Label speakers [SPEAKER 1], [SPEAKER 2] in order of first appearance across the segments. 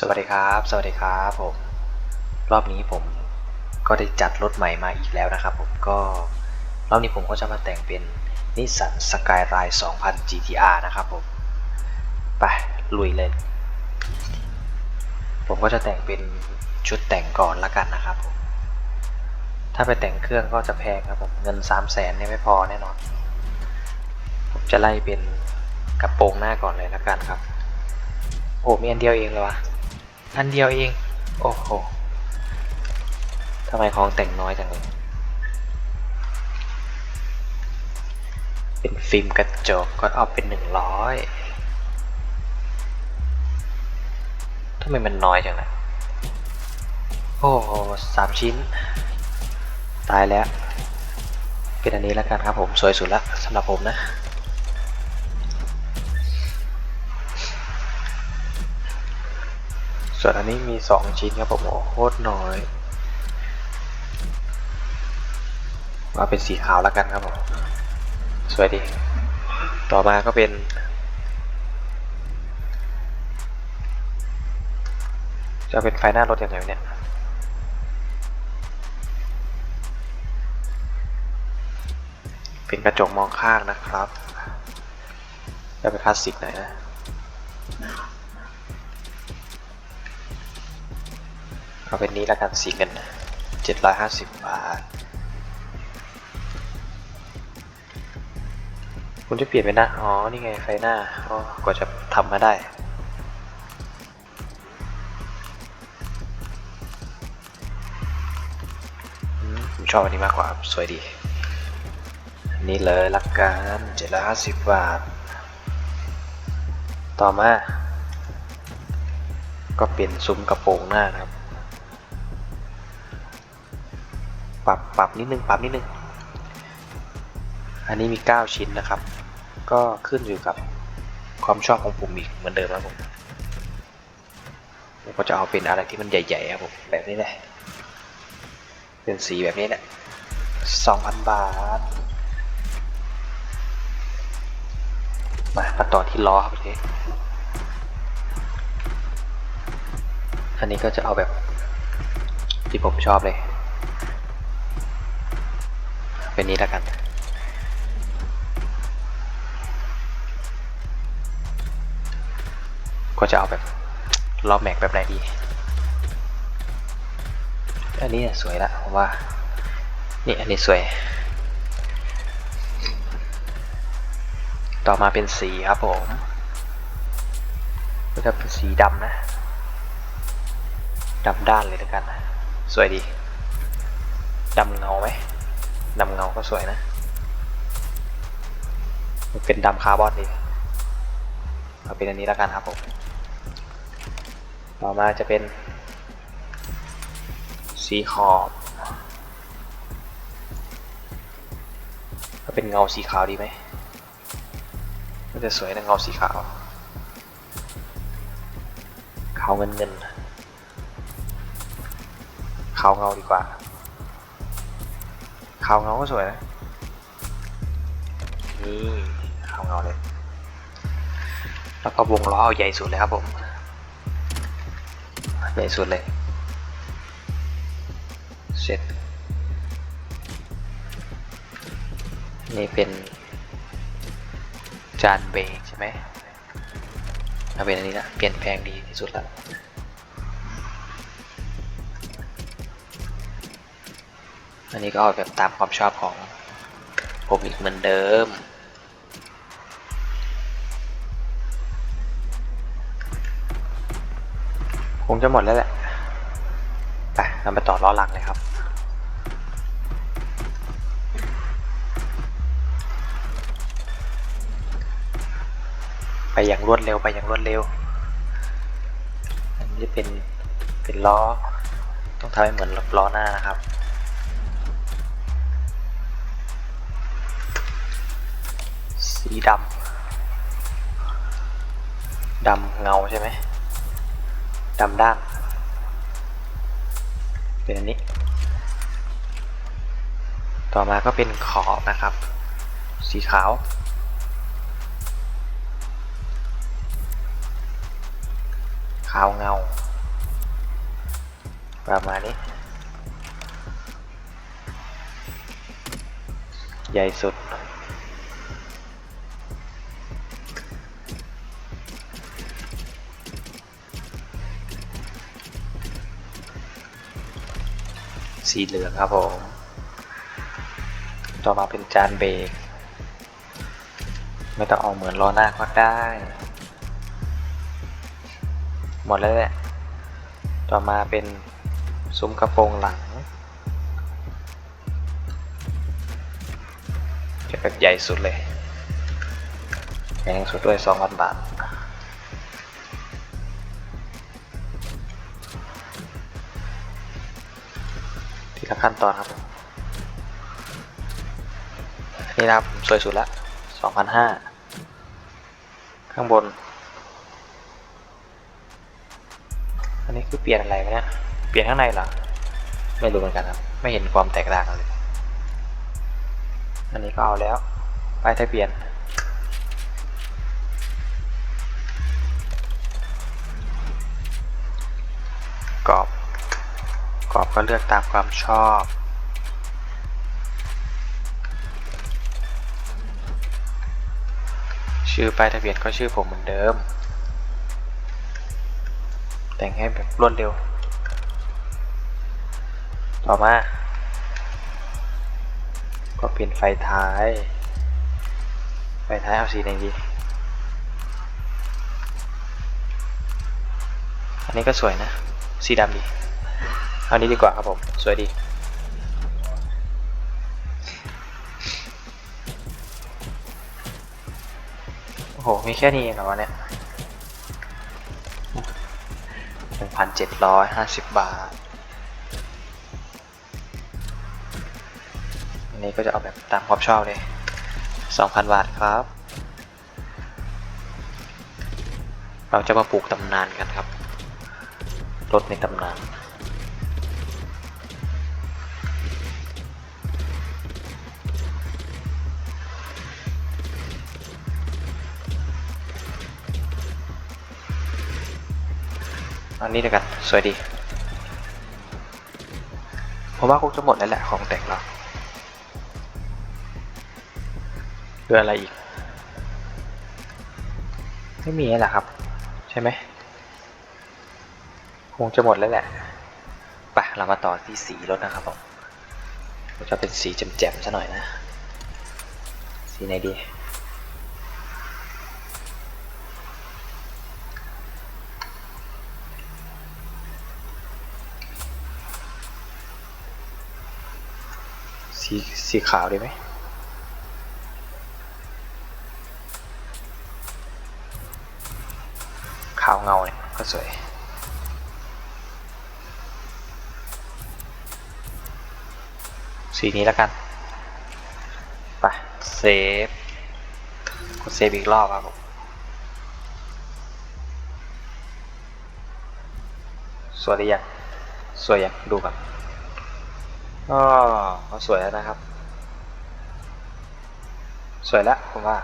[SPEAKER 1] สวัสดีครับ สวัสดีครับผม รอบนี้ผมก็ได้จัดรถใหม่มาอีกแล้วนะครับ ผมก็รอบนี้ผมก็จะมาแต่งเป็นนิสสันสกายไ n e 2000 GTR นะครับผม ไป ลุยเลย ผมก็จะแต่งเป็นชุดแต่งก่อนละกันนะครับผม ถ้าไปแต่งเครื่องก็จะแพงครับผมเงิน 3 0 0แสนเนี่ยไม่พอแน่นอน ผมจะไล่เป็นกระโปรงหน้าก่อนเลยละกันครับโอ้มีอันเดียวเองเลยวะ อันเดียวเอง โอ้โหทำไมของแต่งน้อยจังเลย เป็นฟิล์มกระจกก็เอาเป็นหนึ่งร้อยทำไมมันน้อยจังนะโอ้โหสามชิ้น ตายแล้ว เป็นอันนี้แล้วกันครับผม สวยสุดละสำหรับผมนะ ส่วนอันนี้มี2ชิ้นครับผมโอ้โคตรน้อยว่าเป็นสีขาวแล้วกันครับผมสวยดี ต่อมาก็เป็นจะเป็นไฟหน้ารถอย่างไรเนี่ยเป็นกระจกมองข้างนะครับ จะเป็นคลาสสิกหน่อยนะ เอาเป็นนี้แล้วกันสีเงินเจ็ดร้อยห้าสิบบาทคุณจะเปลี่ยนไปนะอ๋อ นี่ไงไฟหน้าอ๋อกว่าจะทำมาได้ ผมชอบอันนี้มากกว่า สวยดี อันนี้เลยละกันเจ็ดร้อยห้าสิบบาท ต่อมา ก็เปลี่ยนซุ้มกระโปรงหน้านะครับ ปรับปรับนิดนึงปรับนิดนึง อันนี้มี 9 ชิ้นนะครับ ก็ขึ้นอยู่กับความชอบของผมอีกเหมือนเดิมครับผมผมก็จะเอาเป็นอะไรที่มันใหญ่ๆครับผมแบบนี้แหละเป็นสีแบบนี้แหละ2,000บาทมามาต่อที่ล้อครับทีอันนี้ก็จะเอาแบบที่ผมชอบเลย เป็นนี้แล้วกัน ก็จะเอาแบบรอบแม็กแบบไหนดี อันนี้สวยละผมว่า นี่อันนี้สวย ต่อมาเป็นสีครับผมก็จะเป็นสีดำนะดำด้านเลยแล้วกัน สวยดี ก็สวยนะ มันเป็นดำคาร์บอนดีเอาเป็นอันนี้แล้วกันครับผม ต่อมาจะเป็น สีขอบก็เป็นเงาสีขาวดีไหมมันจะสวยนะเงาสีขาว ขาวเงินเงินขาวเงาดีกว่า ขาวเงาก็สวยนะนี่ขาวเงาเลย แล้วก็วงล้อเอาใหญ่สุดเลยครับผม ใหญ่สุดเลย เสร็จ นี่เป็น จานเบรกใช่ไหมเอาเป็นอันนี้นะเปลี่ยนแปลงดีที่สุดแล้ว อันนี้ก็เอาแบบตามความชอบของผมอีกเหมือนเดิม คงจะหมดแล้วแหละ ไปเราไปต่อล้อหลังเลยครับไปอย่างรวดเร็วไปอย่างรวดเร็ว อันนี้เป็นเป็นล้อ ต้องทำให้เหมือนล้อหน้านะครับ สีดำดำเงาใช่ไหมดำด้าน เป็นอันนี้ ต่อมาก็เป็นขอบนะครับ สีขาว ขาวเงา ประมาณนี้ ใหญ่สุด สีเหลืองครับผม ต่อมาเป็นจานเบรกไม่ต้องเอาเหมือนล้อหน้าก็ได้ หมดแล้วแหละ ต่อมาเป็นซุ้มกระโปรงหลังจะแบบใหญ่สุดเลยแพงสุดด้วย 2,000 บาท ทีละขั้นตอนครับ นี่นะครับสวยสุดละ2,500ข้างบน อันนี้คือเปลี่ยนอะไรเนี่ย เปลี่ยนข้างในหรอ ไม่รู้เหมือนกันครับ ไม่เห็นความแตกต่างเลย อันนี้ก็เอาแล้ว ไป้ายทะเบียน ก็เลือกตามความชอบ ชื่อป้ายทะเบียนก็ชื่อผมเหมือนเดิม แต่งให้แบบรวดเร็ว ต่อมา ก็เปลี่ยนไฟท้าย ไฟท้ายเอาสีไหนดีอันนี้ก็สวยนะ สีดำดี เอานี้ดีกว่าครับผม สวยดีโอ้โห มีแค่นี้เองเหรอวะเนี่ยหนึ่งพันเจ็ดร้อยห้าสิบบาท อันนี้ก็จะเอาแบบตามความชอบเลยสองพันบาทครับ เราจะมาปลูกตำนานกันครับ รถในตำนาน อันนี้เดียวกัน สวยดีเพราะว่าคงจะหมดแล้วแหละของแต่งเราเหลืออะไรอีก ไม่มีแล้วแหละครับ ใช่ไหมคงจะหมดแล้วแหละไปเรามาต่อที่สีรถนะครับผมจะเป็นสีแจ่มๆซะหน่อยนะ สีไหนดี สีสีขาวดีไหมขาวเงาเนี่ยก็สวยสีนี้แล้วกัน ไป เซฟ กดเซฟอีกรอบครับผม สวยหรือยังสวยยังดูกัน ก็ก็สวยแล้วนะครับ สวยแล้วผมว่า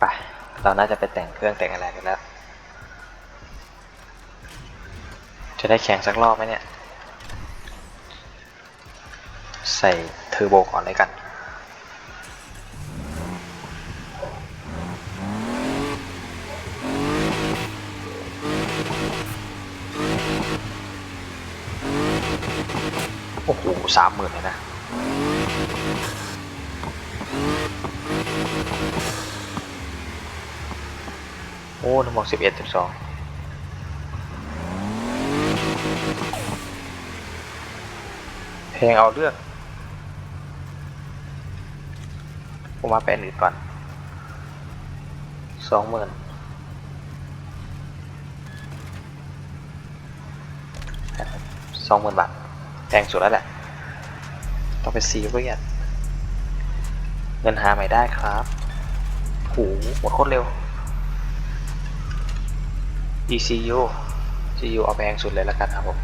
[SPEAKER 1] ไปเราน่าจะไปแต่งเครื่องแต่งอะไรกันแล้วจะได้แข่งสักรอบไหมเนี่ย ใส่เทอร์โบก่อนเลยกัน สามหมื่นเลยนะโอ้ทั้งหมดสิบเอ็ดสิบสองเพงเอาเรื่องผมมาแปลนอื่นก่อนสองหมื่นสองหมื่นบาทแพงสุดแล้วแหละ ต้องเป็นซีเรียสเงินหาใหม่ได้ครับโหหมดโคตรเร็ว ECU GU เอาแพงสุดเลยแล้วกันครับผม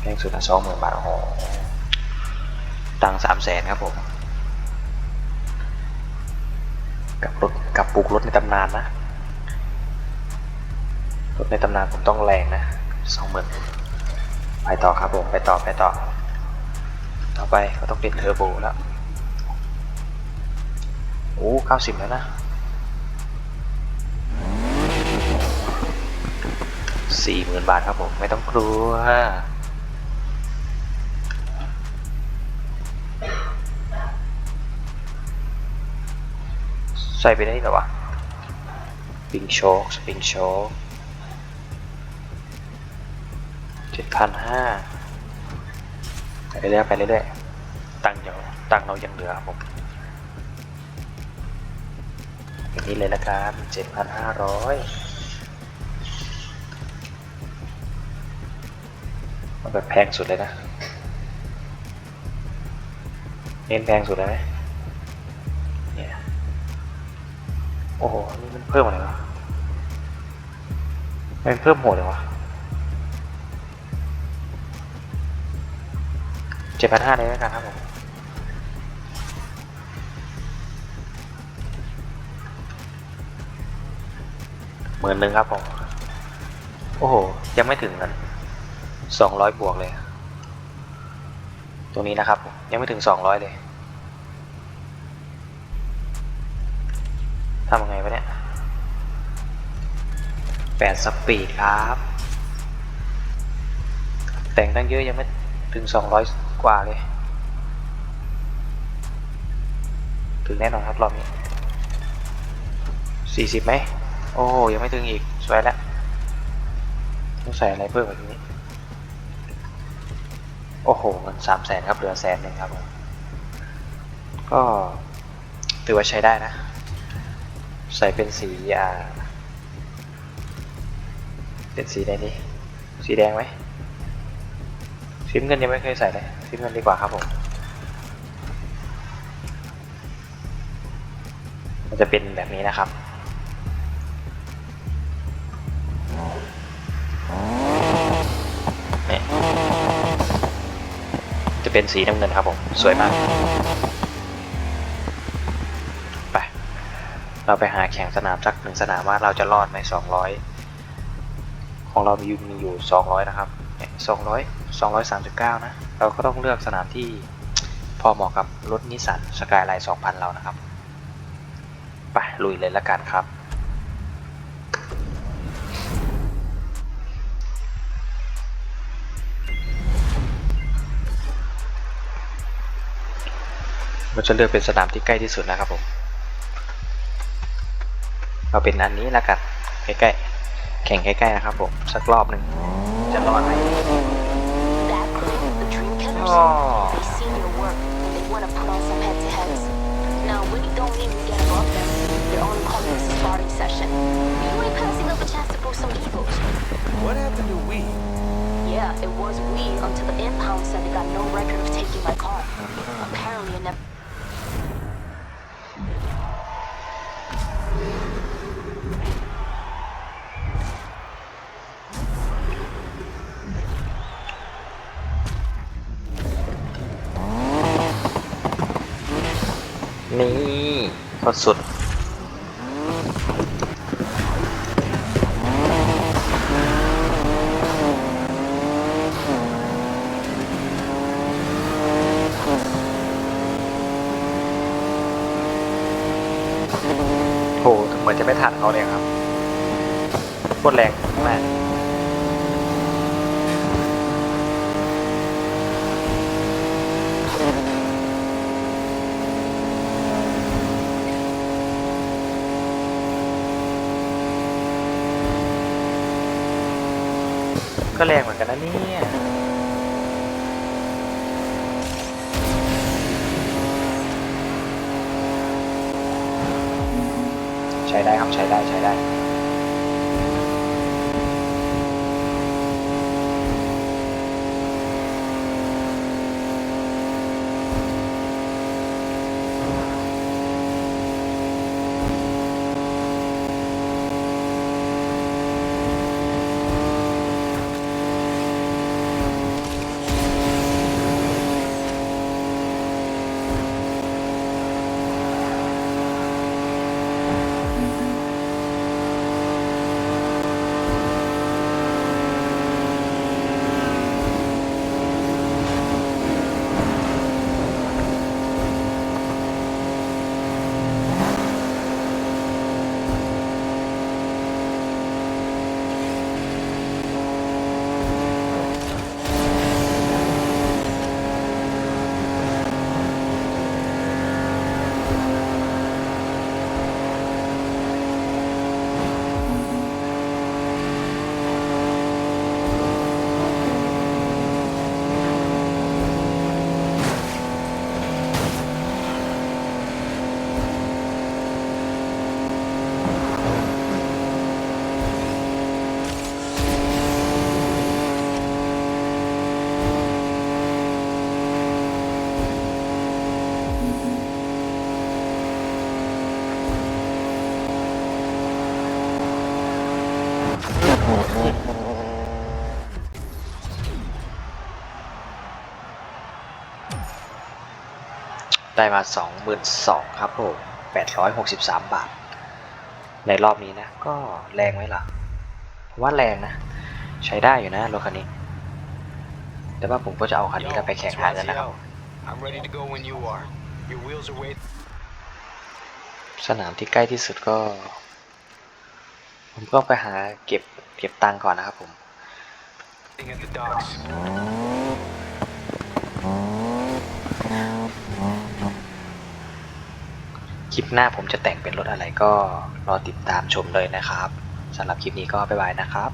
[SPEAKER 1] แพงสุดละสองหมื่นบาทโอ้โหตังสามแสนครับผมกับรถกับปลูกรถในตำนานนะ รถในตำนานผมต้องแรงนะสองหมื่นไปต่อครับผม ไปต่อไปต่อ ต่อไปก็ต้องเป็นเทอร์โบแล้ว โอ้เก้าสิบแล้วนะสี่หมื่นบาทครับผม ไม่ต้องกลัวใส่ไปได้หรอวะสปริงโชคสปริงโชคเจ็ดพันห้า ไปเรื่อยๆไปเรื่อยๆตังค์ยังตังค์เรายังเหลือครับผมอย่างนี้เลยละกันเจ็ดพันห้าร้อยเอาแบบแพงสุดเลยนะ เน้นแพงสุดเลยไหมเนี่ย โอ้โห นี่มันเพิ่มอะไรวะมันเพิ่มโหดเลยวะ เจ็ดพันห้าเลยแล้วกันครับผมหมื่นหนึ่งครับผม โอ้โห ยังไม่ถึงนั้นสองร้อยบวกเลย ตรงนี้นะครับ ยังไม่ถึงสองร้อยเลยทำยังไงวะเนี่ยแปดสปีดครับ แต่งตั้งเยอะยังไม่ถึงสองร้อย กว่าเลย ถึงแน่นอนครับรอบนี้สี่สิบไหม โอ้ยังไม่ถึงอีก สวยแล้วต้องใส่อะไรเพิ่มแบบนี้ โอ้โหเงินสามแสนครับ เหลือแสนหนึ่งครับผมก็ถือว่าใช้ได้นะ ใส่เป็นสีอ่าเป็นสีใดนี้ สีแดงไหม สีน้ำเงินยังไม่เคยใส่เลยสีน้ำเงินดีกว่าครับผมมันจะเป็นแบบนี้นะครับเนี่ยจะเป็นสีน้ำเงินครับผม สวยมาก ไป เราไปหาแข่งสนามสักหนึ่งสนามว่าเราจะรอดไหมสองร้อยของเรามีอยู่มีอยู่สองร้อยนะครับเนี่ยสองร้อย สองร้อยสามสิบเก้านะ เราก็ต้องเลือกสนามที่พอเหมาะกับรถนิสสันสกายไลน์สองพันเรานะครับ ไปลุยเลยละกันครับ เราจะเลือกเป็นสนามที่ใกล้ที่สุดนะครับผม เอาเป็นอันนี้ล้วกันใกล้ๆ แข่งใกล้ๆนะครับผม สักรอบหนึ่งจะรอดไหม Oh. นี่โคตรสุด โห เหมือนจะไม่ทันเขาเลยครับโคตรแรงมา ก็แรงเหมือนกันนะเนี่ย ใช้ได้ครับใช้ได้ใช้ได้ ได้มาสองหมื่นสองครับผมแปดร้อยหกสิบสามบาท ในรอบนี้นะ ก็แรงไหมล่ะผมว่าแรงนะ ใช้ได้อยู่นะรถคันนี้ แต่ว่าผมก็จะเอาคันนี้แล้วไปแข่งหาเงินนะครับ
[SPEAKER 2] I'm ready to go when you are. Your wheels are waiting
[SPEAKER 1] สนามที่ใกล้ที่สุดก็ ผมก็ไปหาเก็บเก็บตังค์ก่อนนะครับผม คลิปหน้าผมจะแต่งเป็นรถอะไรก็รอติดตามชมเลยนะครับสำหรับคลิปนี้ก็บ๊ายบายนะครับ